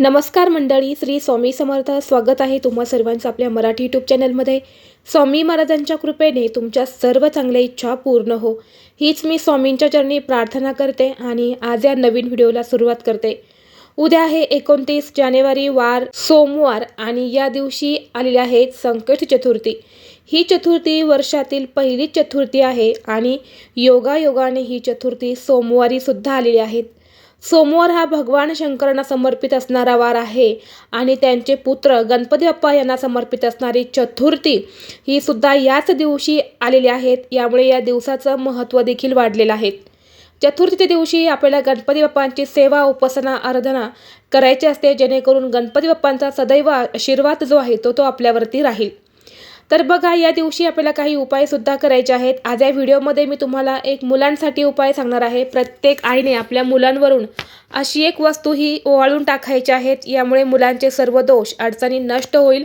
नमस्कार मंडळी श्री स्वामी समर्थ. स्वागत आहे तुम्हा सर्वांचं आपल्या मराठी यूट्यूब चॅनलमध्ये स्वामी महाराजांच्या कृपेने तुमच्या सर्व चांगल्या इच्छा पूर्ण हो. हीच मी स्वामींच्या चरणी प्रार्थना करते आणि आज या नवीन व्हिडिओला सुरुवात करते. उद्या आहे एकोणतीस जानेवारी वार सोमवार आणि या दिवशी आलेली आहे संकट चतुर्थी. ही चतुर्थी वर्षातील पहिली चतुर्थी आहे आणि योगायोगाने ही चतुर्थी सोमवारीसुद्धा आलेली आहेत सोमवार हा भगवान शंकरांना समर्पित असणारा वार आहे. आणि त्यांचे पुत्र गणपती बाप्पा यांना समर्पित असणारी चतुर्थी ही सुद्धा याच दिवशी आलेली आहेत. यामुळे या दिवसाचं महत्त्व देखील वाढलेलं आहे. चतुर्थीच्या दिवशी आपल्याला गणपती बाप्पांची सेवा उपासना आराधना करायची असते. जेणेकरून गणपती बाप्पांचा सदैव आशीर्वाद जो आहे तो तो आपल्यावरती राहील. तर बघा या दिवशी आपल्याला काही उपायसुद्धा करायचे आहेत. आज या व्हिडिओमध्ये मी तुम्हाला एक मुलांसाठी उपाय सांगणार आहे. प्रत्येक आईने आपल्या मुलांवरून अशी एक वस्तू ही ओवाळून टाकायची आहेत यामुळे मुलांचे सर्व दोष अडचणी नष्ट होईल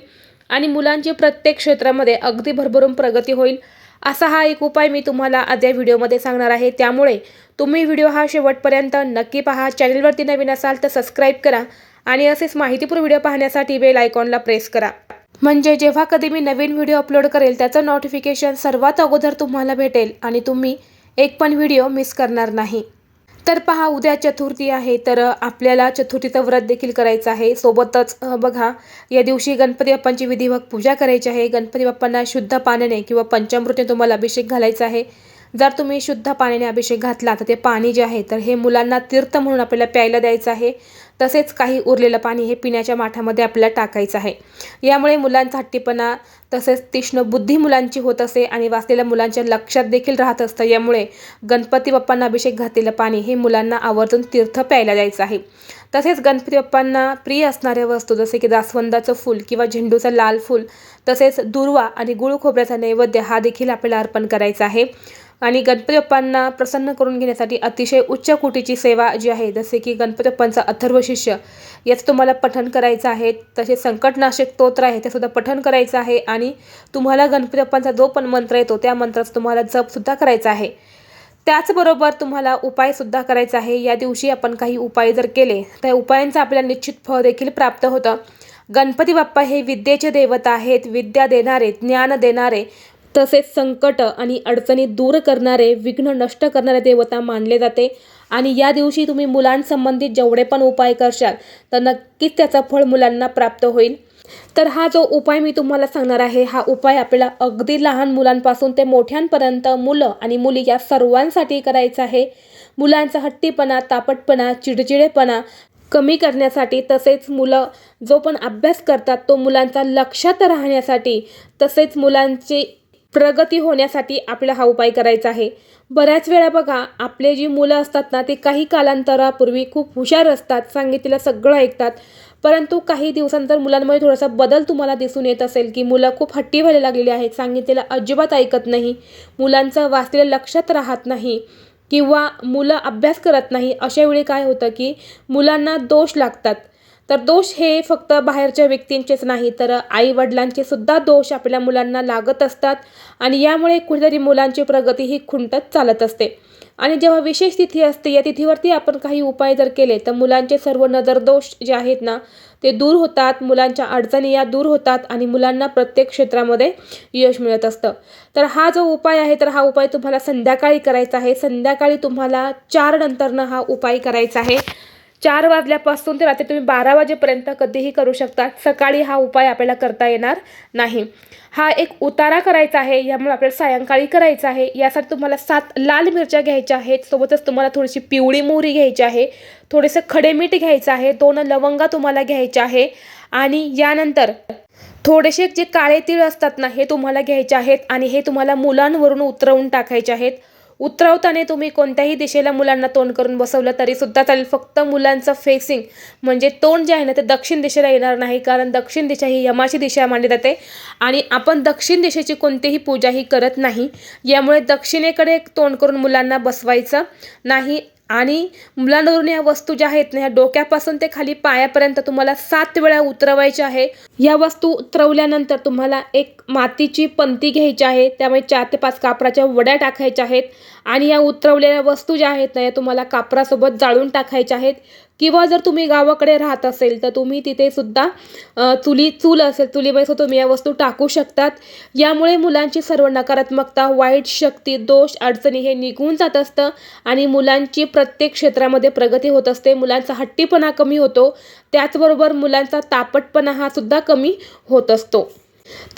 आणि मुलांची प्रत्येक क्षेत्रामध्ये अगदी भरभरून प्रगती होईल. असा हा एक उपाय मी तुम्हाला आज या व्हिडिओमध्ये सांगणार आहे. त्यामुळे तुम्ही व्हिडिओ हा शेवटपर्यंत नक्की पहा. चॅनलवरती नवीन असाल तर सबस्क्राईब करा आणि असेच माहितीपूर्ण व्हिडिओ पाहण्यासाठी बेल आयकॉनला प्रेस करा. म्हणजे जेव्हा कधी मी नवीन व्हिडिओ अपलोड करेल त्याचं नोटिफिकेशन सर्वात अगोदर तुम्हाला भेटेल आणि तुम्ही एक पण व्हिडिओ मिस करणार नाही. तर पहा उद्या चतुर्थी आहे तर आपल्याला चतुर्थीचं व्रत देखील करायचं आहे. सोबतच बघा या दिवशी गणपती बाप्पांची विधिवत पूजा करायची आहे. गणपती बाप्पांना शुद्ध पाण्याने किंवा पंचामृतीने तुम्हाला अभिषेक घालायचा आहे. जर तुम्ही शुद्ध पाण्याने अभिषेक घातला तर ते पाणी जे आहे तर हे मुलांना तीर्थ म्हणून आपल्याला प्यायला द्यायचं आहे. तसेच काही उरलेलं पाणी हे पिण्याच्या माठामध्ये आपल्याला टाकायचं आहे. यामुळे मुलांचा हट्टीपणा तसेच तीक्ष्ण बुद्धी मुलांची होत असे आणि वाचलेल्या मुलांच्या लक्षात देखील राहत असतं. यामुळे गणपती बाप्पांना अभिषेक घातलेलं पाणी हे मुलांना आवर्जून तीर्थ प्यायला द्यायचं आहे. तसेच गणपती बाप्पांना प्रिय असणाऱ्या वस्तू जसे की जास्वंदाचं फूल किंवा झेंडूचं लाल फूल तसेच दुर्वा आणि गुळ खोबऱ्याचा नैवेद्य हा देखील आपल्याला अर्पण करायचा आहे. आणि गणपती बाप्पांना प्रसन्न करून घेण्यासाठी अतिशय उच्च कोटीची सेवा जी आहे जसे की गणपती बाप्पांचा अथर्व शिष्य याचं तुम्हाला पठण करायचं आहे. तसेच संकटनाशक स्तोत्र आहे ते सुद्धा पठण करायचं आहे आणि तुम्हाला गणपती बाप्पांचा जो पण मंत्र येतो त्या मंत्राचा तुम्हाला जपसुद्धा करायचा आहे. त्याचबरोबर तुम्हाला उपायसुद्धा करायचा आहे. या दिवशी आपण काही उपाय जर केले त्या उपायांचं आपल्याला निश्चित फळ देखील प्राप्त होतं. गणपती बाप्पा हे विद्येचे देवता आहेत विद्या देणारे ज्ञान देणारे तसेच संकट आणि अडचणी दूर करणारे विघ्न नष्ट करणारे देवता मानले जाते. आणि या दिवशी तुम्ही मुलांसंबंधित जेवढे पण उपाय करशाल तर नक्कीच त्याचं फळ मुलांना प्राप्त होईल. तर हा जो उपाय मी तुम्हाला सांगणार आहे हा उपाय आपल्याला अगदी लहान मुलांपासून ते मोठ्यांपर्यंत मुलं आणि मुली या सर्वांसाठी करायचा आहे. मुलांचा हट्टीपणा तापटपणा चिडचिडेपणा कमी करण्यासाठी तसेच मुलं जो पण अभ्यास करतात तो मुलांचा लक्षात राहण्यासाठी तसेच मुलांची प्रगती होण्यासाठी आपल्याला हा उपाय करायचा आहे. बऱ्याच वेळा बघा आपले जी मुलं असतात ना ते काही कालांतरापूर्वी खूप हुशार असतात सांगितलेलं सगळं ऐकतात. परंतु काही दिवसांतर मुलांमध्ये थोडासा बदल तुम्हाला दिसून येत असेल की मुलं खूप हट्टी व्हायला लागलेली आहेत सांगितलेलं अजिबात ऐकत नाही मुलांचं वाचलेलं लक्षात राहत नाही किंवा मुलं अभ्यास करत नाही. अशा वेळी काय होतं की मुलांना दोष लागतात. तर दोष हे फक्त बाहेरच्या व्यक्तींचेच नाही तर आई वडिलांचे सुद्धा दोष आपल्या मुलांना लागत असतात आणि यामुळे कुठेतरी मुलांची प्रगती ही खुंटत चालत असते. आणि जेव्हा विशेष तिथी असते या तिथीवरती आपण काही उपाय जर केले तर मुलांचे सर्व नजर दोष जे आहेत ना ते दूर होतात मुलांच्या अडचणी या दूर होतात आणि मुलांना प्रत्येक क्षेत्रामध्ये यश मिळत असतं. तर हा जो उपाय आहे तर हा उपाय तुम्हाला संध्याकाळी करायचा आहे. संध्याकाळी तुम्हाला चार नंतरनं हा उपाय करायचा आहे. चार वाजल्यापासून ते रात्री तुम्ही बारा वाजेपर्यंत कधीही करू शकता. सकाळी हा उपाय आपल्याला करता येणार नाही. हा एक उतारा करायचा आहे यामुळे आपल्याला सायंकाळी करायचा आहे. यासाठी तुम्हाला सात लाल मिरच्या घ्यायच्या आहेत. सोबतच तुम्हाला थोडीशी पिवळी मोहरी घ्यायची आहे. थोडेसे खडे मीठ घ्यायचं आहे. दोन लवंगा तुम्हाला घ्यायच्या आहे. आणि यानंतर थोडेसे जे काळे तीळ असतात ना हे तुम्हाला घ्यायचे आहेत. आणि हे तुम्हाला मुलांवरून उतरवून टाकायचे आहेत. उतरवताना तुम्ही कोणत्याही दिशेला मुलांना तोंड करून बसवलं तरी सुद्धा चालेल. फक्त मुलांचं फेसिंग म्हणजे तोंड जे आहे ना ते दक्षिण दिशेला येणार नाही कारण दक्षिण दिशा ही यमाची दिशा मानली जाते. आणि आपण दक्षिण दिशेची कोणतीही पूजाही करत नाही. यामुळे दक्षिणेकडे तोंड करून मुलांना बसवायचं नाही. आणि मुलांवरून या वस्तू ज्या आहेत ना ह्या डोक्यापासून ते खाली पायापर्यंत तुम्हाला सात वेळा उतरवायच्या आहे. या वस्तू उतरवल्यानंतर तुम्हाला एक मातीची पंती घ्यायची आहे त्यामुळे चार ते पाच कापराच्या वड्या टाकायच्या आहेत आणि या उतरवलेल्या वस्तू ज्या आहेत ना या तुम्हाला कापरासोबत जाळून टाकायच्या आहेत. किंवा जर तुम्ही गावाकडे राहत असेल तर तुम्ही तिथे सुद्धा चुली चूल असेल चुलीमध्ये सुद्धा तुम्ही या वस्तू टाकू शकतात. यामुळे मुलांची सर्व नकारात्मकता वाईट शक्ती दोष अडचणी हे निघून जात असतं आणि मुलांची प्रत्येक क्षेत्रामध्ये प्रगती होत असते. मुलांचा हट्टीपणा कमी होतो. त्याचबरोबर मुलांचा तापटपणा हा सुद्धा कमी होत असतो.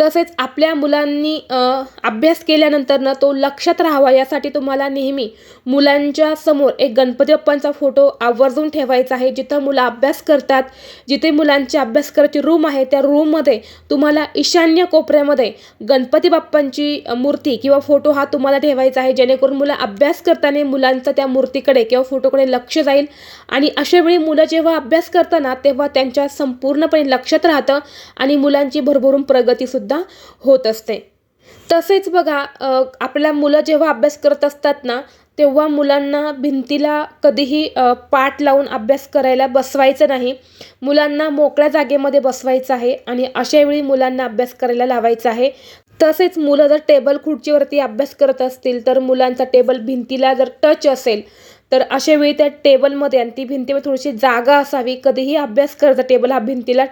तसेच आपल्या मुलांनी अभ्यास केल्यानंतर ना तो लक्षात राहावा यासाठी तुम्हाला नेहमी मुलांच्या समोर एक गणपती बाप्पांचा फोटो आवर्जून ठेवायचा आहे. जिथं मुलं अभ्यास करतात जिथे मुलांची अभ्यास करायची रूम आहे त्या रूममध्ये तुम्हाला ईशान्य कोपऱ्यामध्ये गणपती बाप्पांची मूर्ती किंवा फोटो हा तुम्हाला ठेवायचा आहे. जेणेकरून मुलं अभ्यास करताना मुलांचं त्या मूर्तीकडे किंवा फोटोकडे लक्ष जाईल. आणि अशावेळी मुलं जेव्हा अभ्यास करताना तेव्हा त्यांच्या संपूर्णपणे लक्षात राहतं आणि मुलांची भरभरून प्रगती प्रगतीसुद्धा होत असते. तसेच बघा आपल्या मुलं जेव्हा अभ्यास करत असतात ना तेव्हा मुलांना भिंतीला कधीही पाठ लावून अभ्यास करायला बसवायचं नाही. मुलांना मोकळ्या जागेमध्ये बसवायचं आहे आणि अशावेळी मुलांना अभ्यास करायला लावायचा आहे. तसेच मुलं जर टेबल खुर्चीवरती अभ्यास करत असतील तर मुलांचा टेबल भिंतीला जर टच असेल तर अशा वेळी त्या टेबलमध्ये आणि ती भिंतीमध्ये थोडीशी जागा असावी. कधीही अभ्यास करता टेबल हा भिंतीला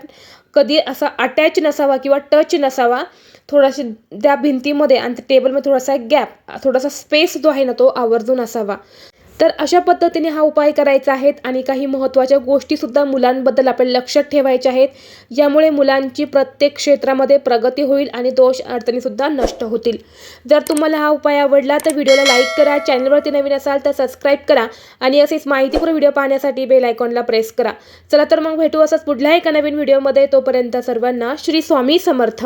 कधी असा अटॅच नसावा किंवा टच नसावा थोडाशी त्या भिंतीमध्ये आणि टेबलमध्ये थोडासा गॅप थोडासा स्पेस जो आहे ना तो आवर्जून असावा. तर अशा पद्धतीने हा उपाय करायचा आहेत आणि काही महत्त्वाच्या गोष्टीसुद्धा मुलांबद्दल आपण लक्षात ठेवायच्या आहेत. यामुळे मुलांची प्रत्येक क्षेत्रामध्ये प्रगती होईल आणि दोष अडचणीसुद्धा नष्ट होतील. जर तुम्हाला हा उपाय आवडला तर व्हिडिओला लाईक करा चॅनलवरती नवीन असाल तर सबस्क्राईब करा आणि असेच माहितीपूर्ण व्हिडिओ पाहण्यासाठी बेल आयकॉनला प्रेस करा. चला तर मग भेटू असंच पुढल्या एका नवीन व्हिडिओमध्ये. तोपर्यंत सर्वांना श्री स्वामी समर्थ.